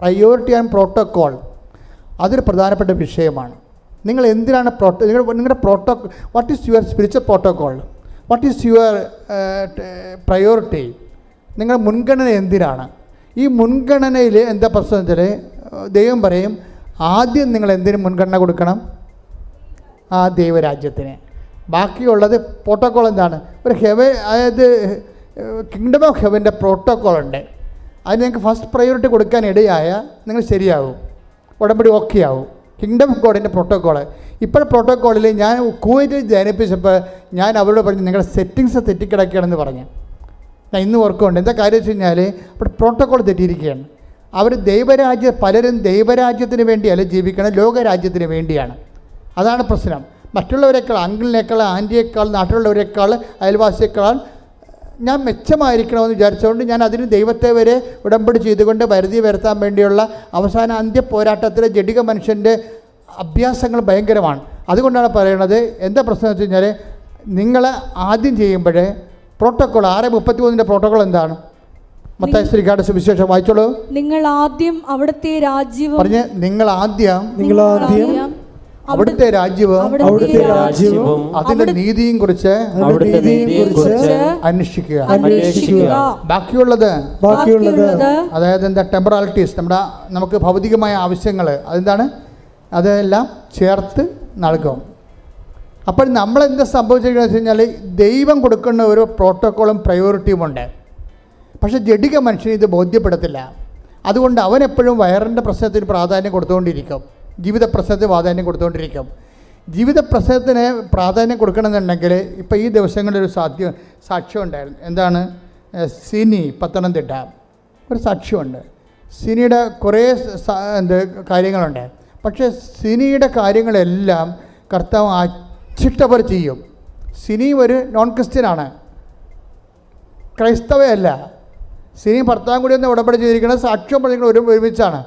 Priority and protocol അതൊരു പ്രധാനപ്പെട്ട വിഷയമാണ്. നിങ്ങൾ എന്തിനാണ് പ്രോട്ടോ നിങ്ങൾ നിങ്ങളുടെ proto what is your spiritual protocol what is your priority നിങ്ങൾ മുൻഗണന എന്തിനാണ്? ഈ മുൻഗണനയിൽ എന്താ പ്രശ്നം വെച്ചാൽ ദൈവം പറയും ആദ്യം നിങ്ങൾ എന്തിനു മുൻഗണന കൊടുക്കണം? ആ ദൈവരാജ്യത്തിന്. ബാക്കിയുള്ളത് പ്രോട്ടോക്കോൾ എന്താണ്? ഒരു ഹെവ അതായത് കിങ്ഡം ഓഫ് ഹെവന്റെ പ്രോട്ടോക്കോൾ ഉണ്ട്. അത് നിങ്ങൾക്ക് ഫസ്റ്റ് പ്രയോറിറ്റി കൊടുക്കാൻ ഇടയായ നിങ്ങൾ ശരിയാവും. ഉടമ്പടി ഓക്കെ ആവും. കിങ്ഡം ഓഫ് ഗോഡിന്റെ പ്രോട്ടോക്കോൾ ഇപ്പോൾ പ്രോട്ടോക്കോളിൽ ഞാൻ കുവൈറ്റിൽ ജനിപ്പിച്ചപ്പോൾ ഞാൻ അവരോട് പറഞ്ഞു നിങ്ങളുടെ സെറ്റിങ്സ് തെറ്റിക്കിടക്കുകയാണെന്ന് പറഞ്ഞു. ഞാൻ ഇന്ന് ഓർക്കുന്നുണ്ട്. എന്താ കാര്യം വെച്ച് കഴിഞ്ഞാൽ അവിടെ പ്രോട്ടോക്കോൾ തെറ്റിയിരിക്കുകയാണ്. അവർ ദൈവരാജ്യ പലരും ദൈവരാജ്യത്തിന് വേണ്ടിയല്ല ജീവിക്കണം ലോകരാജ്യത്തിന് വേണ്ടിയാണ്. അതാണ് പ്രശ്നം. മറ്റുള്ളവരെക്കാൾ അങ്കിളിനേക്കാൾ ആന്റിയേക്കാൾ നാട്ടിലുള്ളവരെക്കാൾ അയൽവാസിയേക്കാൾ ഞാൻ മെച്ചമായിരിക്കണമെന്ന് വിചാരിച്ചുകൊണ്ട് ഞാൻ അതിന് ദൈവത്തെ വരെ ഉടമ്പടി ചെയ്തുകൊണ്ട് പരിധി വരുത്താൻ വേണ്ടിയുള്ള അവസാന അന്ത്യ പോരാട്ടത്തിലെ ജഡിക മനുഷ്യന്റെ അഭ്യാസങ്ങൾ ഭയങ്കരമാണ്. അതുകൊണ്ടാണ് പറയണത് എന്താ പ്രശ്നം എന്ന് വെച്ച് കഴിഞ്ഞാൽ നിങ്ങൾ ആദ്യം ചെയ്യുമ്പോഴേ പ്രോട്ടോക്കോൾ ആറ് മുപ്പത്തി മൂന്നിന്റെ പ്രോട്ടോക്കോൾ എന്താണ്? മത്തായ ശ്രീകാട് സുവിശേഷം വായിച്ചോളൂ. നിങ്ങൾ ആദ്യം അവിടുത്തെ രാജ്യവും പറഞ്ഞ് നിങ്ങൾ ആദ്യം നിങ്ങൾ ആദ്യം അവിടുത്തെ രാജ്യവും അവിടുത്തെ രാജ്യവും അതിന്റെ നീതിയും കുറിച്ച് അവിടുത്തെ നീതിയെ കുറിച്ച് അന്വേഷിക്കുക. അന്വേഷിക്കുക. ബാക്കിയുള്ളത് ബാക്കിയുള്ളത് അതായത് എന്താ ടെമ്പറാലിറ്റീസ് നമ്മുടെ നമുക്ക് ഭൗതികമായ ആവശ്യങ്ങൾ അതെന്താണ്? അതെല്ലാം ചേർത്ത് നൽകും. അപ്പോൾ നമ്മൾ എന്താ സംഭവിച്ചിരിക്കുന്നത് വെച്ച് കഴിഞ്ഞാൽ ദൈവം കൊടുക്കുന്ന ഒരു പ്രോട്ടോക്കോളും പ്രയോറിറ്റിയും ഉണ്ട്. പക്ഷേ ജഡിക മനുഷ്യന് ഇത് ബോധ്യപ്പെടത്തില്ല. അതുകൊണ്ട് അവൻ എപ്പോഴും വയറിന്റെ പ്രശ്നത്തിന് പ്രാധാന്യം കൊടുത്തുകൊണ്ടിരിക്കും. ജീവിത പ്രശ്നത്തിന് പ്രാധാന്യം കൊടുത്തുകൊണ്ടിരിക്കും. ജീവിത പ്രശ്നത്തിന് പ്രാധാന്യം കൊടുക്കണമെന്നുണ്ടെങ്കിൽ ഇപ്പോൾ ഈ ദിവസങ്ങളിൽ ഒരു സാധ്യ സാക്ഷ്യം ഉണ്ടായിരുന്നു എന്താണ് സിനി പത്തനംതിട്ട. ഒരു സാക്ഷ്യമുണ്ട്. സിനിയുടെ കുറേ എന്ത് കാര്യങ്ങളുണ്ട്. പക്ഷേ സിനിയുടെ കാര്യങ്ങളെല്ലാം കർത്താവ് അച്ചിട്ടവർ ചെയ്യും. സിനി ഒരു നോൺ ക്രിസ്ത്യനാണ് ക്രൈസ്തവയല്ല. സിനി ഭർത്താവും കൂടി ഒന്ന് ഉടമ്പടി ചെയ്തിരിക്കുന്നത് സാക്ഷ്യം പറഞ്ഞിരിക്കുന്നത് ഒരു ഒരുമിച്ചാണ്.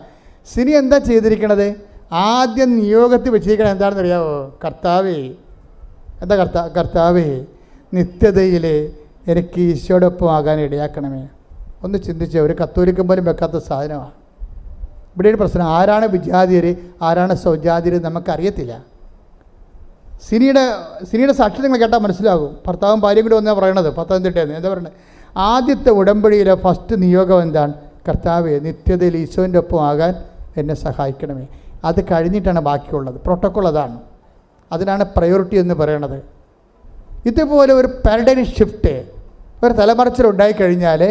സിനി എന്താ ചെയ്തിരിക്കണത്? ആദ്യം നിയോഗത്തിൽ വെച്ചിരിക്കണം എന്താണെന്ന് അറിയാമോ കർത്താവേ എന്താ കർത്താ കർത്താവേ നിത്യതയിൽ എനിക്ക് ഈശോടൊപ്പം ആകാൻ ഇടയാക്കണമേ. ഒന്ന് ചിന്തിച്ച് ഒരു കത്തോലിക്കും പോലും വെക്കാത്ത സാധനമാണ് ഇവിടെ ഒരു പ്രശ്നം ആരാണ് വിജാതിയർ ആരാണ് സ്വജാതിയർ നമുക്കറിയത്തില്ല. സിനിയുടെ സിനിയുടെ സാക്ഷി നിങ്ങൾ കേട്ടാൽ മനസ്സിലാകും. ഭർത്താവും ഭാര്യയും കൂടി ഒന്നാണ് പറയണത് പത്തനംതിട്ടയെന്ന് എന്താ പറയുന്നത് ആദ്യത്തെ ഉടമ്പടിയിലെ ഫസ്റ്റ് നിയോഗം എന്താണ്? കർത്താവെ നിത്യതയിൽ ഈശോന്റെ ഒപ്പം ആകാൻ എന്നെ സഹായിക്കണമേ. അത് കഴിഞ്ഞിട്ടാണ് ബാക്കിയുള്ളത്. പ്രോട്ടോക്കോൾ അതാണ്. അതിനാണ് പ്രയോറിറ്റി എന്ന് പറയണത്. ഇതുപോലെ ഒരു പാരഡൈം ഷിഫ്റ്റ് ഒരു തലമറച്ചിലുണ്ടായിക്കഴിഞ്ഞാൽ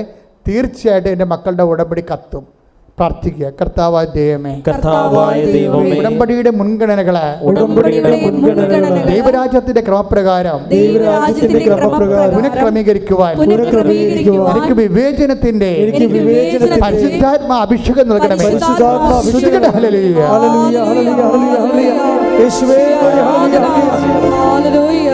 തീർച്ചയായിട്ടും എന്റെ മക്കളുടെ ഉടമ്പടി കത്തും. പ്രാർത്ഥിക്കുക. കർത്താവായ ദൈവമേ. കർത്താവായ ദൈവമേ. ഉടമ്പടിയുടെ മുൻഗണനകളെ ഉടമ്പടിയുടെ മുൻഗണനകളെ ദൈവരാജ്യത്തിന്റെ ക്രമപ്രകാരം ദൈവരാജ്യത്തിന്റെ ക്രമപ്രകാരം പുനഃക്രമീകരിക്കുവാൻ പുനഃക്രമീകരിക്കുവാൻ എനിക്ക് വിവേചനത്തിന്റെ എനിക്ക് വിവേചനത്തിന്റെ പരിശുദ്ധാത്മ അഭിഷേകം നൽകണമേ. പരിശുദ്ധാത്മ അഭിഷേകം ഹല്ലേലൂയ. ഹല്ലേലൂയ ഹല്ലേലൂയ ഹല്ലേലൂയ ഹല്ലേലൂയ. യേശുവേ ഹല്ലേലൂയ. ഹല്ലേലൂയ.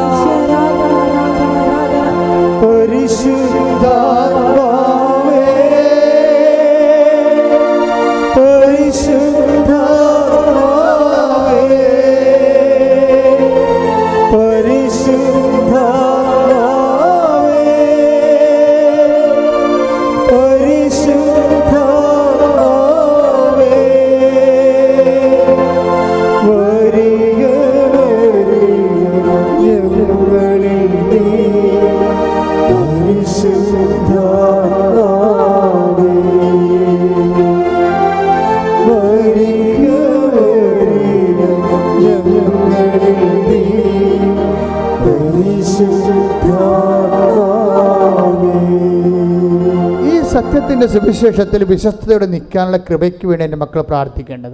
സത്യത്തിന്റെ സുവിശേഷത്തിൽ വിശ്വസ്തയോടെ നിൽക്കാനുള്ള കൃപയ്ക്ക് വേണ്ടി എന്റെ മക്കൾ പ്രാർത്ഥിക്കേണ്ടത്.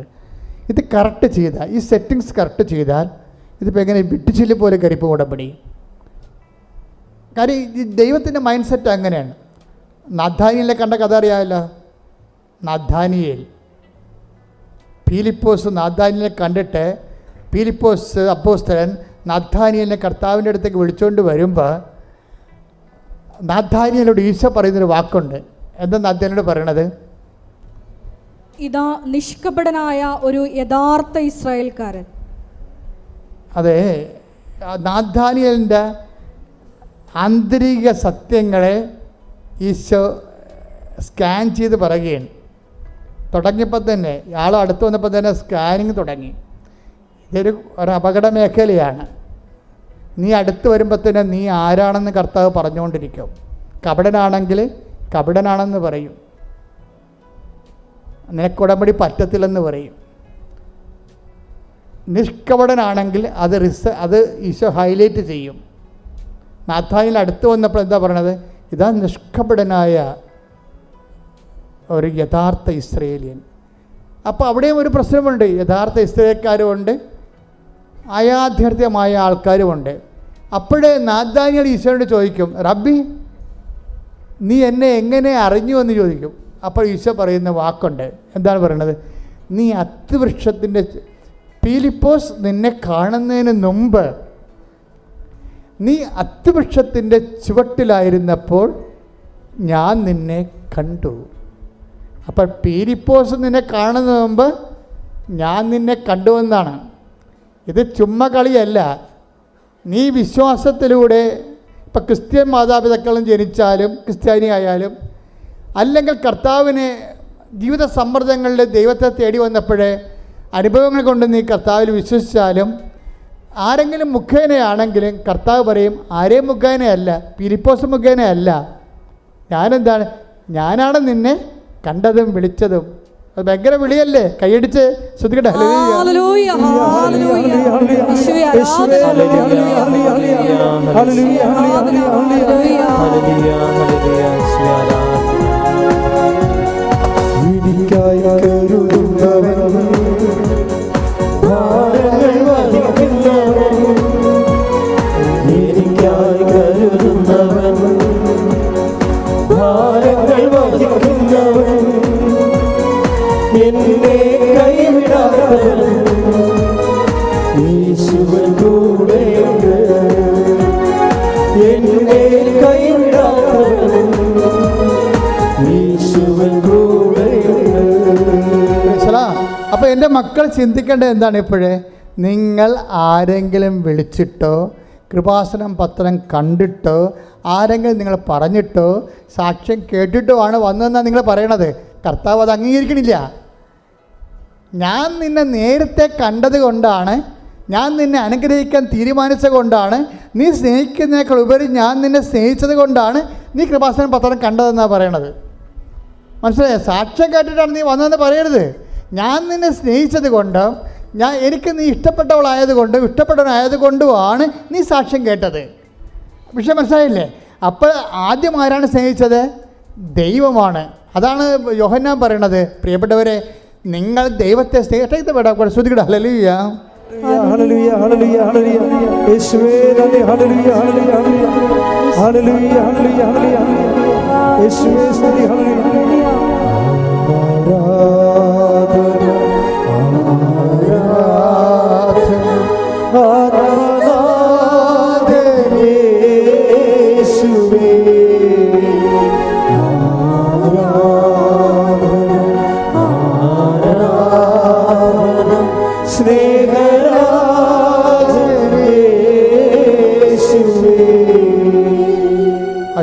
ഇത് കറക്റ്റ് ചെയ്താൽ ഈ സെറ്റിങ്സ് കറക്റ്റ് ചെയ്താൽ ഇതിപ്പോൾ എങ്ങനെ വിട്ടുചില്ല് പോലെ കരിപ്പ് ഉടമ്പടി. കാര്യം ഈ ദൈവത്തിന്റെ മൈൻഡ് സെറ്റ് അങ്ങനെയാണ്. നദ്ധാനിയിലെ കണ്ട കഥ അറിയാമല്ലോ? നദ്ധാനിയേൽ പീലിപ്പോസ് നാഥാനിയെ കണ്ടിട്ട് പീലിപ്പോസ് അപ്പോസ്തരൻ നദ്ധാനിയലിനെ കർത്താവിന്റെ അടുത്തേക്ക് വിളിച്ചുകൊണ്ട് വരുമ്പോൾ നാഥാനിയലോട് ഈശോ പറയുന്നൊരു വാക്കുണ്ട്. എന്താ അദ്ദേഹത്തിനോട് പറയണത്? ഇതാ നിഷ്കപടനായ ഒരു യഥാർത്ഥ ഇസ്രായേൽക്കാരൻ. അതെ നാഥാനിയലിന്റെ ആന്തരിക സത്യങ്ങളെ ഈശോ സ്കാൻ ചെയ്ത് പറയുകയാണ്. തുടങ്ങിയപ്പോൾ തന്നെ ആൾ അടുത്ത് വന്നപ്പോൾ തന്നെ സ്കാനിങ് തുടങ്ങി. ഇതൊരു ഒരു അപകട മേഖലയാണ്. നീ അടുത്ത് വരുമ്പോൾ തന്നെ നീ ആരാണെന്ന് കർത്താവ് പറഞ്ഞുകൊണ്ടിരിക്കും. കപടനാണെങ്കിൽ കപടനാണെന്ന് പറയും. നിനക്കുടമ്പടി പറ്റത്തില്ലെന്ന് പറയും. നിഷ്കപടനാണെങ്കിൽ അത് റിസ അത് ഈശോ ഹൈലൈറ്റ് ചെയ്യും. നാഥായിൽ അടുത്ത് വന്നപ്പോൾ എന്താ പറയണത്? ഇതാ നിഷ്കപടനായ ഒരു യഥാർത്ഥ ഇസ്രയേലിയൻ. അപ്പോൾ അവിടെയും ഒരു പ്രശ്നമുണ്ട്. യഥാർത്ഥ ഇസ്രയേൽക്കാരുമുണ്ട് അയാധ്യർത്ഥമായ ആൾക്കാരുമുണ്ട് അപ്പോഴേ നാദാനിയൽ ഈശോയോട് ചോദിക്കും റബ്ബി നീ എന്നെ എങ്ങനെ അറിഞ്ഞു എന്ന് ചോദിക്കും. അപ്പോൾ ഈശോ പറയുന്ന വാക്കുണ്ട്. എന്താണ് പറയണത്? നീ അത്തിവൃക്ഷത്തിന്റെ പീലിപ്പോസ് നിന്നെ കാണുന്നതിന് മുമ്പ് നീ അത്തിവൃക്ഷത്തിന്റെ ചുവട്ടിലായിരുന്നപ്പോൾ ഞാൻ നിന്നെ കണ്ടു. അപ്പോൾ പീലിപ്പോസ് നിന്നെ കാണുന്നതിന് മുമ്പ് ഞാൻ നിന്നെ കണ്ടുവെന്നാണ് ഇത് ചുമ്മ കളിയല്ല. നീ വിശ്വാസത്തിലൂടെ ഇപ്പം ക്രിസ്ത്യൻ മാതാപിതാക്കളും ജനിച്ചാലും ക്രിസ്ത്യാനി ആയാലും അല്ലെങ്കിൽ കർത്താവിന് ജീവിത സമ്മർദ്ദങ്ങളിൽ ദൈവത്തെ തേടി വന്നപ്പോഴേ അനുഭവങ്ങൾ കൊണ്ട് നീ കർത്താവിൽ വിശ്വസിച്ചാലും ആരെങ്കിലും മുഖേനയാണെങ്കിലും കർത്താവ് പറയും ആരെയും മുഖേനയല്ല? പിരിപ്പോസ് മുഖേനയല്ല. ഞാനെന്താണ്? ഞാനാണ് നിന്നെ കണ്ടതും വിളിച്ചതും. അത് ഭയങ്കര വിളിയല്ലേ? കൈയടിച്ച് ശ്രദ്ധിക്കട്ടെ. ഹല്ലേലൂയ. ഹല്ലേലൂയ, ചിന്തിക്കേണ്ടത് എന്താണ് ഇപ്പോഴേ? നിങ്ങൾ ആരെങ്കിലും വിളിച്ചിട്ടോ കൃപാസനം പത്രം കണ്ടിട്ടോ ആരെങ്കിലും നിങ്ങൾ പറഞ്ഞിട്ടോ സാക്ഷ്യം കേട്ടിട്ടോ ആണ് വന്നതെന്നാണ് നിങ്ങൾ പറയണത്. കർത്താവ് അത് അംഗീകരിക്കണില്ല. ഞാൻ നിന്നെ നേരത്തെ കണ്ടത് കൊണ്ടാണ് ഞാൻ നിന്നെ അനുഗ്രഹിക്കാൻ തീരുമാനിച്ചത് കൊണ്ടാണ് നീ സ്നേഹിക്കുന്നതിനേക്കാൾ ഉപരി ഞാൻ നിന്നെ സ്നേഹിച്ചത് കൊണ്ടാണ് നീ കൃപാസനം പത്രം കണ്ടതെന്നാണ് പറയണത്. മനസ്സിലായോ? സാക്ഷ്യം കേട്ടിട്ടാണ് നീ വന്നതെന്ന് പറയരുത്. ഞാൻ നിന്നെ സ്നേഹിച്ചത് കൊണ്ടും ഞാൻ എനിക്ക് നീ ഇഷ്ടപ്പെട്ടവളായതുകൊണ്ടും ഇഷ്ടപ്പെട്ടവനായതുകൊണ്ടുമാണ് നീ സാക്ഷ്യം കേട്ടത്. വിഷയം മനസ്സിലായില്ലേ? അപ്പോൾ ആദ്യം ആരാണ് സ്നേഹിച്ചത്? ദൈവമാണ്. അതാണ് യോഹന്നാൻ പറയണത്. പ്രിയപ്പെട്ടവരെ നിങ്ങൾ ദൈവത്തെ നന്ദി. ഹല്ലേലൂയ ഹല്ലേലൂയ ഹല്ലേലൂയ.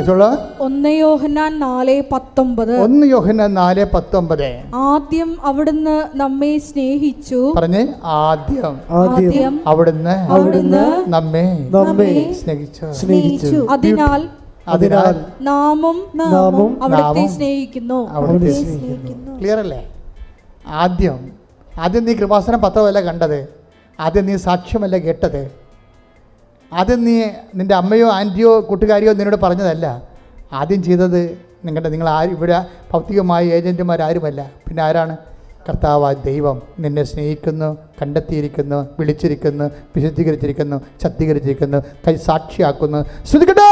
അച്ചുള്ള ഒന്ന് യോഹന്നാൻ നാല് പത്തൊമ്പത്. ഒന്ന് യോഹന നാല് പത്തൊമ്പത്. ആദ്യം അവിടുന്ന് നമ്മെ സ്നേഹിച്ചു. പറഞ്ഞ് ആദ്യം. ആദ്യം അവിടുന്ന് അവിടുന്ന് നമ്മെ നമ്മെ സ്നേഹിച്ചു. സ്നേഹിച്ചു. അതിനാൽ അതിനാൽ നാമും നാമും അവിടുത്തെ സ്നേഹിക്കുന്നു. അവിടുത്തെ അവനെ സ്നേഹിക്കുന്നു. ക്ലിയർ അല്ലേ? ആദ്യം ആദ്യം നീ കൃപാസനം പത്രമല്ല കണ്ടത്. ആദ്യം നീ സാക്ഷ്യമല്ല കേട്ടത്. ആദ്യം നീ നിന്റെ അമ്മയോ ആന്റിയോ കൂട്ടുകാരിയോ നിന്നോട് പറഞ്ഞതല്ല. ആദ്യം ചെയ്തത് നിങ്ങളുടെ നിങ്ങൾ ആരും ഇവിടെ ഭൗതികമായ ഏജന്റുമാരാരുമല്ല പിന്നെ ആരാണ്? കർത്താവ് ദൈവം നിന്നെ സ്നേഹിക്കുന്നു കണ്ടെത്തിയിരിക്കുന്നു വിളിച്ചിരിക്കുന്നു വിശുദ്ധീകരിച്ചിരിക്കുന്നു ശക്തീകരിച്ചിരിക്കുന്നു കൈ സാക്ഷിയാക്കുന്നു. ശ്രദ്ധിക്കട്ടെ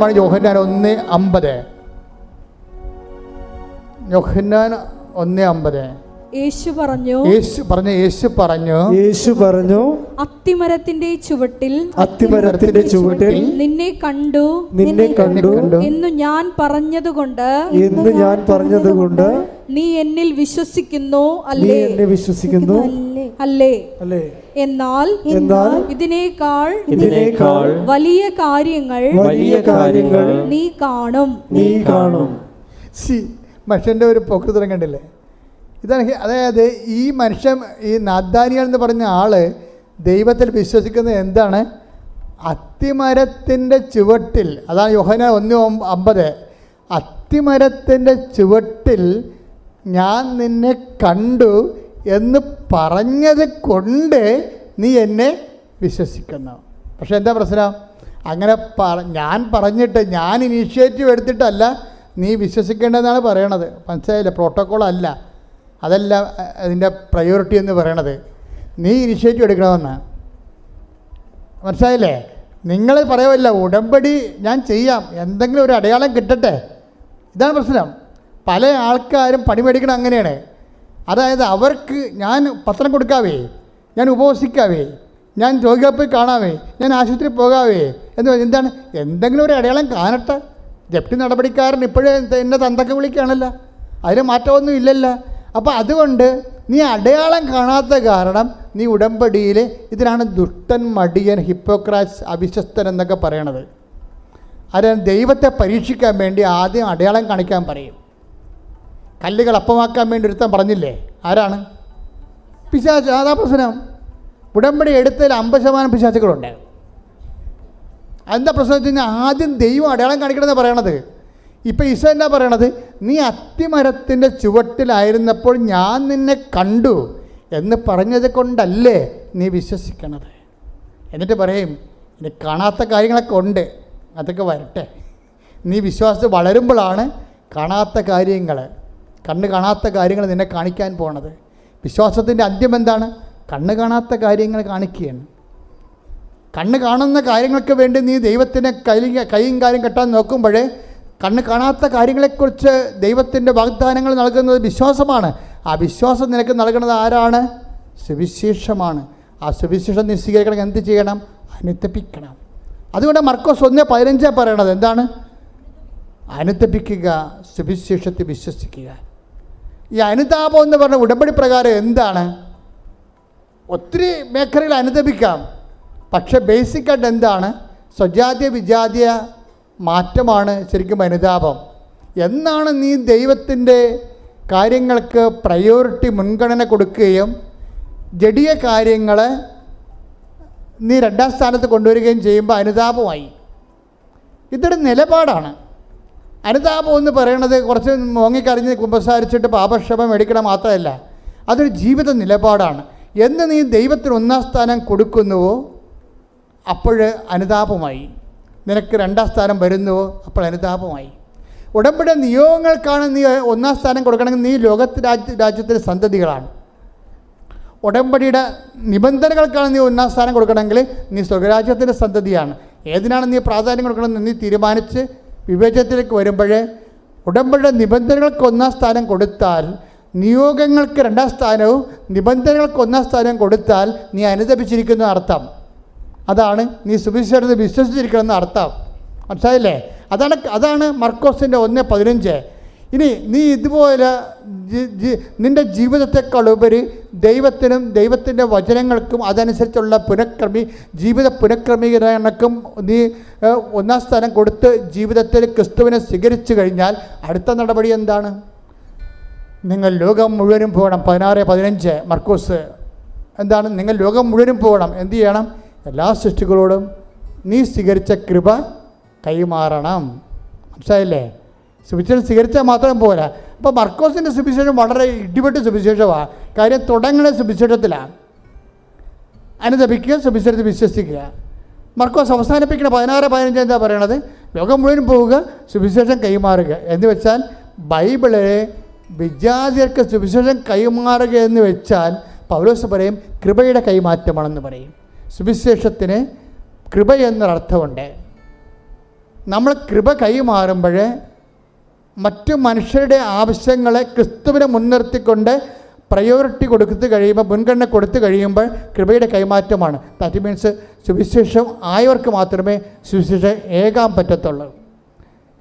പോകുന്ന ജോഹന്നാൻ ഒന്ന് അമ്പത്. യോഹന്നാൻ ഒന്ന് അമ്പത്. യേശു പറഞ്ഞു യേശു പറഞ്ഞു യേശു പറഞ്ഞു യേശു പറഞ്ഞു അത്തിമരത്തിന്റെ ചുവട്ടിൽ അത്തിമരത്തിന്റെ ചുവട്ടിൽ നിന്നെ കണ്ടു നിന്നെ കണ്ടു എന്ന് ഞാൻ പറഞ്ഞതുകൊണ്ട് എന്ന് ഞാൻ പറഞ്ഞതുകൊണ്ട് നീ എന്നിൽ വിശ്വസിക്കുന്നു നീ അല്ലേ? എന്നെ വിശ്വസിക്കുന്നു അല്ലേ? അല്ലേ? എന്നാൽ എന്നാൽ ഇതിനേക്കാൾ ഇതിനേക്കാൾ വലിയ കാര്യങ്ങൾ വലിയ കാര്യങ്ങൾ നീ കാണും. നീ കാണും. സി മനുഷ്യന്റെ ഒരു പ്രകൃതം കണ്ടില്ലേ? ഇതാണ് അതായത് ഈ മനുഷ്യൻ ഈ നാദാനിയൽ എന്ന് പറഞ്ഞ ആൾ ദൈവത്തിൽ വിശ്വസിക്കുന്നത് എന്താണ്? അത്തിമരത്തിന്റെ ചുവട്ടിൽ അതാണ് യോഹന ഒന്ന് അമ്പത്. അത്തിമരത്തിന്റെ ചുവട്ടിൽ ഞാൻ നിന്നെ കണ്ടു എന്ന് പറഞ്ഞത് കൊണ്ട് നീ എന്നെ വിശ്വസിക്കുന്നു. പക്ഷെ എന്താ പ്രശ്നം? അങ്ങനെ ഞാൻ പറഞ്ഞിട്ട് ഞാൻ ഇനീഷ്യേറ്റീവ് എടുത്തിട്ടല്ല നീ വിശ്വസിക്കേണ്ടതെന്നാണ് പറയണത്. മനസ്സിലായില്ല? പ്രോട്ടോക്കോൾ അല്ല. അതല്ല അതിന്റെ പ്രയോറിറ്റി എന്ന് പറയണത്. നീ ഇനിഷ്യേറ്റീവ് എടുക്കണമെന്ന്. മനസ്സിലായില്ലേ? നിങ്ങൾ പറയുമല്ല ഉടമ്പടി ഞാൻ ചെയ്യാം. എന്തെങ്കിലും ഒരു അടയാളം കിട്ടട്ടെ. ഇതാണ് പ്രശ്നം. പല ആൾക്കാരും പണി മേടിക്കണം അങ്ങനെയാണ്. അതായത് അവർക്ക് ഞാൻ പത്രം കൊടുക്കാവേ ഞാൻ ഉപവസിക്കാവേ ഞാൻ രോഗിയെ പോയി കാണാവേ ഞാൻ ആശുപത്രി പോകാവേ എന്ന് എന്താണ്? എന്തെങ്കിലും ഒരു അടയാളം കാണട്ടെ. ജപ്തി നടപടിക്കാരൻ ഇപ്പോഴേ എന്നെ തന്തക്ക വിളിക്കുകയാണല്ലോ. അതിന് മാറ്റമൊന്നും ഇല്ലല്ലോ. അപ്പോൾ അതുകൊണ്ട് നീ അടയാളം കാണാത്ത കാരണം നീ ഉടമ്പടിയിൽ ഇതിനാണ് ദുഷ്ടൻ മടിയൻ ഹിപ്പോക്രാറ്റ്സ് അവിശ്വസ്തൻ എന്നൊക്കെ പറയണത്. അത് ദൈവത്തെ പരീക്ഷിക്കാൻ വേണ്ടി ആദ്യം അടയാളം കാണിക്കാൻ പറയും. കല്ലുകൾ അപ്പമാക്കാൻ വേണ്ടി ഒരുത്തൻ പറഞ്ഞില്ലേ? ആരാണ്? പിശാച്ച് അതാ പ്രശ്നം ഉടമ്പടി എടുത്തതിൽ അമ്പത് ശതമാനം പിശാച്ചുകളുണ്ട് എന്താ പ്രശ്നം വെച്ച് കഴിഞ്ഞാൽ ആദ്യം ദൈവം അടയാളം കാണിക്കണമെന്ന് പറയണത്? ഇപ്പം ഈശോ എന്നാ പറയണത്? നീ അത്തിമരത്തിന്റെ ചുവട്ടിലായിരുന്നപ്പോൾ ഞാൻ നിന്നെ കണ്ടു എന്ന് പറഞ്ഞത് കൊണ്ടല്ലേ നീ വിശ്വസിക്കണത്? എന്നിട്ട് പറയും ഇനി കാണാത്ത കാര്യങ്ങളൊക്കെ ഉണ്ട്. അതൊക്കെ വരട്ടെ. നീ വിശ്വാസത്തിൽ വളരുമ്പോഴാണ് കാണാത്ത കാര്യങ്ങൾ കണ്ണ് കാണാത്ത കാര്യങ്ങൾ നിന്നെ കാണിക്കാൻ പോണത്. വിശ്വാസത്തിന്റെ അന്ത്യം എന്താണ്? കണ്ണ് കാണാത്ത കാര്യങ്ങൾ കാണിക്കുകയാണ്. കണ്ണ് കാണുന്ന കാര്യങ്ങൾക്ക് വേണ്ടി നീ ദൈവത്തിനെ കൈ കൈയും കാര്യം കെട്ടാൻ നോക്കുമ്പോഴേ കണ്ണ് കാണാത്ത കാര്യങ്ങളെക്കുറിച്ച് ദൈവത്തിന്റെ വാഗ്ദാനങ്ങൾ നൽകുന്നത് വിശ്വാസമാണ്. ആ വിശ്വാസം നിനക്ക് നൽകുന്നത് ആരാണ്? സുവിശേഷമാണ്. ആ സുവിശേഷം നീ സ്വീകരിക്കണം. എന്ത് ചെയ്യണം? അനുത്തപ്പിക്കണം അതുകൊണ്ട് മർക്കോസ് ഒന്ന് പതിനഞ്ചാണ് പറയണത് എന്താണ്? അനുത്തപ്പിക്കുക സുവിശേഷത്തെ വിശ്വസിക്കുക. ഈ അനുതാപം എന്ന് പറഞ്ഞ ഉടമ്പടി പ്രകാരം എന്താണ്? ഒത്തിരി മേഖലയിൽ അനുതപിക്കാം. പക്ഷെ ബേസിക്കായിട്ട് എന്താണ്? സ്വജാതീയ വിജാതീയ മാറ്റമാണ് ശരിക്കും അനുതാപം. എന്നാണ് നീ ദൈവത്തിന്റെ കാര്യങ്ങൾക്ക് പ്രയോറിറ്റി മുൻഗണന കൊടുക്കുകയും ജഡിയ കാര്യങ്ങൾ നീ രണ്ടാം സ്ഥാനത്ത് കൊണ്ടുവരികയും ചെയ്യുമ്പോൾ അനുതാപമായി. ഇതൊരു നിലപാടാണ്. അനുതാപം എന്ന് പറയുന്നത് കുറച്ച് മോങ്ങിക്കറിഞ്ഞ് കുമ്പസാരിച്ചിട്ട് പാപക്ഷമ മേടിക്കണം മാത്രമല്ല അതൊരു ജീവിത നിലപാടാണ്. എന്ന് നീ ദൈവത്തിന് ഒന്നാം സ്ഥാനം കൊടുക്കുന്നുവോ അപ്പോൾ അനുതാപമായി. നിനക്ക് രണ്ടാം സ്ഥാനം വരുന്നുവോ അപ്പോൾ അനുതാപമായി. ഉടമ്പടി നിയോഗങ്ങൾക്കാണ് നീ ഒന്നാം സ്ഥാനം കൊടുക്കണമെങ്കിൽ നീ ലോകത്ത് രാജ്യ രാജ്യത്തിന്റെ സന്തതികളാണ്. ഉടമ്പടിയുടെ നിബന്ധനകൾക്കാണ് നീ ഒന്നാം സ്ഥാനം കൊടുക്കണമെങ്കിൽ നീ സ്വർഗരാജ്യത്തിന്റെ സന്തതിയാണ്. ഏതിനാണ് നീ പ്രാധാന്യം കൊടുക്കണമെന്ന് നീ തീരുമാനിച്ച് വിവേചനത്തിലേക്ക് വരുമ്പോഴേ ഉടമ്പടിയുടെ നിബന്ധനകൾക്ക് ഒന്നാം സ്ഥാനം കൊടുത്താൽ നിയോഗങ്ങൾക്ക് രണ്ടാം സ്ഥാനവും നിബന്ധനകൾക്ക് ഒന്നാം സ്ഥാനവും കൊടുത്താൽ നീ അനുദപിച്ചിരിക്കുന്ന അർത്ഥം. അതാണ് നീ സുവിശേഷത്തെ വിശ്വസിച്ചിരിക്കണമെന്ന് അർത്ഥം. മനസ്സിലായില്ലേ? അതാണ് അതാണ് മർക്കോസിന്റെ ഒന്ന് പതിനഞ്ച്. ഇനി നീ ഇതുപോലെ നിന്റെ ജീവിതത്തെക്കാളുപരി ദൈവത്തിനും ദൈവത്തിന്റെ വചനങ്ങൾക്കും അതനുസരിച്ചുള്ള പുനഃക്രമീ ജീവിത പുനഃക്രമീകരണക്കും നീ ഒന്നാം സ്ഥാനം കൊടുത്ത് ജീവിതത്തിൽ ക്രിസ്തുവിനെ സ്വീകരിച്ചു കഴിഞ്ഞാൽ അടുത്ത നടപടി എന്താണ്? നിങ്ങൾ ലോകം മുഴുവനും പോകണം. പതിനാറ് പതിനഞ്ച് മർക്കോസ്. എന്താണ്? നിങ്ങൾ ലോകം മുഴുവനും പോകണം. എന്ത് ചെയ്യണം? എല്ലാ സൃഷ്ടികളോടും നീ സ്വീകരിച്ച കൃപ കൈമാറണം. മനസ്സിലായില്ലേ? സുവിശേഷം സ്വീകരിച്ചാൽ മാത്രം പോരാ. അപ്പോൾ മർക്കോസിന്റെ സുവിശേഷം വളരെ ഇടിപെട്ട് സുവിശേഷമാണ് കാര്യം തുടങ്ങുന്ന സുവിശേഷത്തിലാണ് അനുദപിക്കുക സുവിശേഷത്തിൽ വിശ്വസിക്കുക. മർക്കോസ് അവസാനിപ്പിക്കുന്ന പതിനാറ് പതിനഞ്ച് എന്താ പറയണത്? ലോകം മുഴുവൻ പോവുക സുവിശേഷം കൈമാറുക. എന്ന് വെച്ചാൽ ബൈബിളെ വിജാതിയർക്ക് സുവിശേഷം കൈമാറുക എന്ന് വെച്ചാൽ പൗലോസ് പറയും കൃപയുടെ കൈമാറ്റമാണെന്ന് പറയും. സുവിശേഷത്തിന് കൃപ എന്നൊരർത്ഥമുണ്ട്. നമ്മൾ കൃപ കൈമാറുമ്പോൾ മറ്റു മനുഷ്യരുടെ ആവശ്യങ്ങളെ ക്രിസ്തുവിനെ മുൻനിർത്തിക്കൊണ്ട് പ്രയോറിറ്റി കൊടുത്ത് കഴിയുമ്പോൾ മുൻഗണന കൊടുത്തു കഴിയുമ്പോൾ കൃപയുടെ കൈമാറ്റമാണ്. ദാറ്റ് മീൻസ് സുവിശേഷം ആയവർക്ക് മാത്രമേ സുവിശേഷം ഏകാൻ പറ്റത്തുള്ളൂ.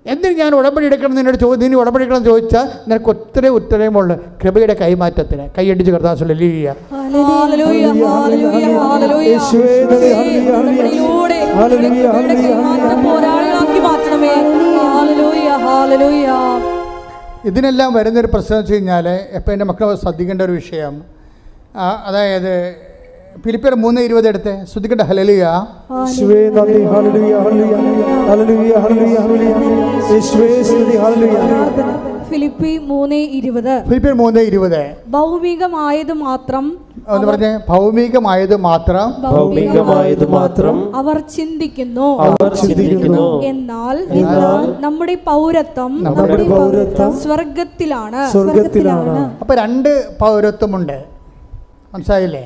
എന്തിന് ഞാൻ ഉടമ്പടി എടുക്കണം എന്ന് നിന്നോട് ചോദ്യം നീ ഉടമ്പടി എടുക്കണം എന്ന് ചോദിച്ചാൽ നിനക്ക് ഒത്തിരി ഉത്തരവുമുള്ള കൃപയുടെ കൈമാറ്റത്തിന് കൈയടിച്ച് കർത്താസുള്ള ലീയ ഹല്ലേലൂയ, ഹല്ലേലൂയ, ഹല്ലേലൂയ. ഹല്ലേലൂയ, ഹല്ലേലൂയ. ഹല്ലേലൂയ, കൃപയുടെ ഹല്ലേലൂയ, ഹല്ലേലൂയ. പോരാളികളാക്കി മാറ്റണമേ ഹല്ലേലൂയ, ഹല്ലേലൂയ. ഇതിനെല്ലാം വരുന്നൊരു പ്രശ്നം വെച്ച് കഴിഞ്ഞാൽ എപ്പോൾ എന്റെ മക്കൾ ശ്രദ്ധിക്കേണ്ട ഒരു വിഷയം അതായത് ഫിലിപ്പിയർ മൂന്ന് ഇരുപത് എടുത്ത്. ശ്രദ്ധിക്കേണ്ട ഹലലിയ ഹല്ലേലൂയ ഹല്ലേലൂയ ഹല്ലേലൂയ ഹല്ലേലൂയ ഹല്ലേലൂയ. സ്തുതി. ഹല്ലേലൂയ. ഫിലിപ്പി മൂന്ന് ഇരുപത്. ഫിലിപ്പിയർ മൂന്ന് ഇരുപത്. ഭൗമികമായത് മാത്രം എന്ന് പറഞ്ഞേ. ഭൗമികമായത് മാത്രം ഭൗമികമായത് മാത്രം അവർ ചിന്തിക്കുന്നു. അവർ ചിന്തിക്കുന്നു. എന്നാൽ നമ്മുടെ പൗരത്വം നമ്മുടെ പൗരത്വം സ്വർഗത്തിലാണ്. സ്വർഗത്തിലാണ്. അപ്പോൾ രണ്ട് പൗരത്വമുണ്ട്. മനസ്സിലായില്ലേ?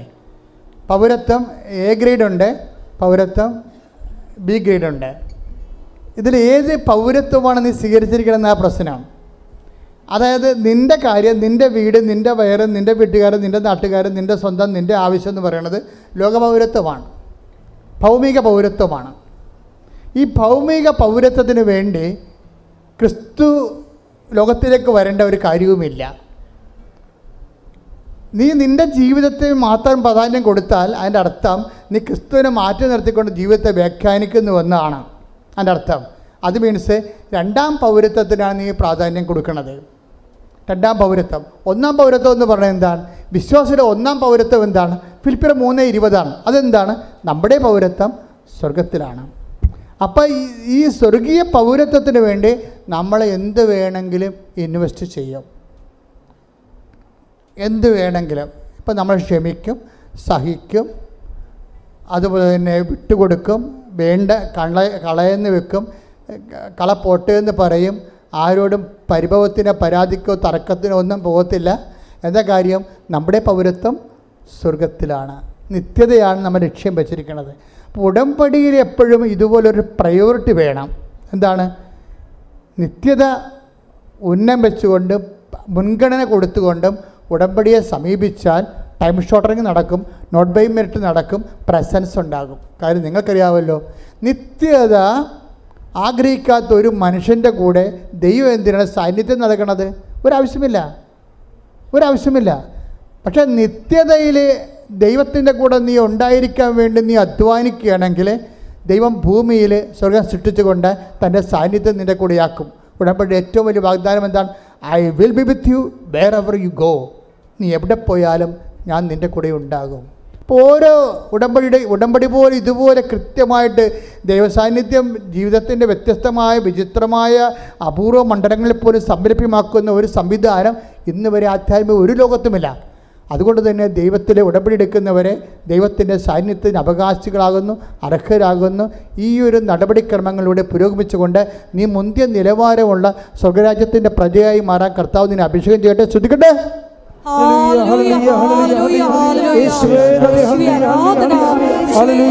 പൗരത്വം എ ഗ്രേഡ് ഉണ്ട് പൗരത്വം ബി ഗ്രേഡ് ഉണ്ട്. ഇതിൽ ഏത് പൗരത്വമാണ് നീ സ്വീകരിച്ചിരിക്കണമെന്ന ആ പ്രശ്നം? അതായത് നിന്റെ കാര്യം നിന്റെ വീട് നിന്റെ വയറ് നിന്റെ വീട്ടുകാരൻ നിന്റെ നാട്ടുകാരൻ നിന്റെ സ്വന്തം നിന്റെ ആവശ്യം എന്ന് പറയുന്നത് ലോകപൗരത്വമാണ് ഭൗമിക പൗരത്വമാണ്. ഈ ഭൗമിക പൗരത്വത്തിന് വേണ്ടി ക്രിസ്തു ലോകത്തിലേക്ക് വരേണ്ട ഒരു കാര്യവുമില്ല. നീ നിന്റെ ജീവിതത്തെ മാത്രം പ്രാധാന്യം കൊടുത്താൽ അതിന്റെ അർത്ഥം നീ ക്രിസ്തുവിനെ മാറ്റി നിർത്തിക്കൊണ്ട് ജീവിതത്തെ വ്യാഖ്യാനിക്കുന്നു എന്നാണ്. അതിന്റെ അർത്ഥം. അത് മീൻസ് രണ്ടാം പൗരത്വത്തിനാണ് നീ പ്രാധാന്യം കൊടുക്കുന്നത്. രണ്ടാം പൗരത്വം. ഒന്നാം പൗരത്വം എന്ന് പറഞ്ഞാൽ എന്താണ്? വിശ്വാസിയുടെ ഒന്നാം പൗരത്വം എന്താണ്? ഫിലിപ്പിയർ മൂന്ന് ഇരുപതാണ്. അതെന്താണ്? നമ്മുടെ പൗരത്വം സ്വർഗത്തിലാണ് അപ്പോൾ ഈ ഈ സ്വർഗീയ പൗരത്വത്തിന് വേണ്ടി നമ്മൾ എന്ത് വേണമെങ്കിലും ഇൻവെസ്റ്റ് ചെയ്യും. എന്ത് വേണമെങ്കിലും ഇപ്പം നമ്മൾ ക്ഷമിക്കും സഹിക്കും അതുപോലെ തന്നെ വിട്ടുകൊടുക്കും വേണ്ട കള കളയെന്ന് വെക്കും കള എന്ന് പറയും ആരോടും പരിഭവത്തിനോ പരാതിക്കോ തർക്കത്തിനോ ഒന്നും പോകത്തില്ല. എന്താ കാര്യം? നമ്മുടെ പൗരത്വം സ്വർഗത്തിലാണ്. നിത്യതയാണ് നമ്മൾ ലക്ഷ്യം വെച്ചിരിക്കുന്നത്. ഉടമ്പടിയിൽ എപ്പോഴും ഇതുപോലൊരു പ്രയോറിറ്റി വേണം. എന്താണ്? നിത്യത ഉന്നം വെച്ചുകൊണ്ടും മുൻഗണന കൊടുത്തുകൊണ്ടും ഉടമ്പടിയെ സമീപിച്ചാൽ ടൈം ഷോർട്ടറിങ് നടക്കും നോട്ട് ബൈ മെറിറ്റ് നടക്കും പ്രസൻസ് ഉണ്ടാകും. കാര്യം നിങ്ങൾക്കറിയാമല്ലോ നിത്യത ആഗ്രഹിക്കാത്ത ഒരു മനുഷ്യന്റെ കൂടെ ദൈവം എന്തിനാണ് സാന്നിധ്യം നടക്കണത് ഒരാവശ്യമില്ല. ഒരാവശ്യമില്ല. പക്ഷേ നിത്യതയിൽ ദൈവത്തിന്റെ കൂടെ നീ ഉണ്ടായിരിക്കാൻ വേണ്ടി നീ അധ്വാനിക്കുകയാണെങ്കിൽ ദൈവം ഭൂമിയിൽ സ്വർഗം സൃഷ്ടിച്ചുകൊണ്ട് തന്റെ സാന്നിധ്യം നിന്റെ കൂടെയാക്കും. ഉടമ്പടി ഏറ്റവും വലിയ വാഗ്ദാനം എന്താണ്? I will be with you wherever you go നീ എവിടെ പോയാലും ഞാൻ നിന്റെ കൂടെ ഉണ്ടാകും. അപ്പോൾ ഓരോ ഉടമ്പടിയുടെ ഉടമ്പടി പോലെ ഇതുപോലെ കൃത്യമായിട്ട് ദൈവസാന്നിധ്യം ജീവിതത്തിന്റെ വ്യത്യസ്തമായ വിചിത്രമായ അപൂർവ മണ്ഡലങ്ങളിൽ പോലും സംരഭ്യമാക്കുന്ന ഒരു സംവിധാനം ഇന്ന് വരെ ആധ്യാത്മിക ഒരു ലോകത്തുമില്ല. അതുകൊണ്ട് തന്നെ ദൈവത്തിലെ ഉടമ്പടി എടുക്കുന്നവരെ ദൈവത്തിന്റെ സാന്നിധ്യത്തിന് അവകാശികളാകുന്നു അർഹരാകുന്നു. ഈ ഒരു നടപടിക്രമങ്ങളിലൂടെ പുരോഗമിച്ചുകൊണ്ട് നീ മുന്തിയ നിലവാരമുള്ള സ്വർഗരാജ്യത്തിന്റെ പ്രജയായി മാറാൻ കർത്താവ് നിന്നെ അഭിഷേകം ചെയ്യട്ടെ. ശ്രദ്ധിക്കട്ടെ?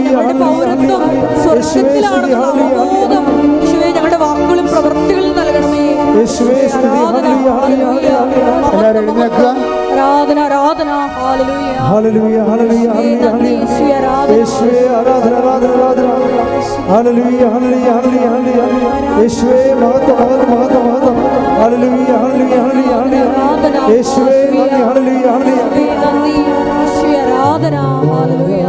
ഞങ്ങളുടെ പൗരത്വം യേശുവേ, അവബോധം. യേശുവേ, ഞങ്ങളുടെ വാക്കുകളും പ്രവൃത്തികളും നൽകണമേ യേശുവേ, ആരാധന. എല്ലാവരും എഴുന്നേൽക്കുക. ആരാധന ആരാധന ഹല്ലേലൂയ. ഹല്ലേലൂയ ഹല്ലേലൂയ ഹല്ലേലൂയ യേശുവേ ആരാധന. യേശുവേ ആരാധന ആരാധന ആരാധന. ഹല്ലേലൂയ ഹല്ലേലൂയ ഹല്ലേലൂയ ഹല്ലേലൂയ. യേശുവേ മഹത്വം മഹത്വം മഹത്വം മഹത്വം. ഹല്ലേലൂയ ഹല്ലേലൂയ ഹല്ലേലൂയ ഹല്ലേലൂയ. യേശുവേ നന്ദി ഹല്ലേലൂയ ഹല്ലേലൂയ. നന്ദി യേശുവേ ആരാധന. ഹല്ലേലൂയ.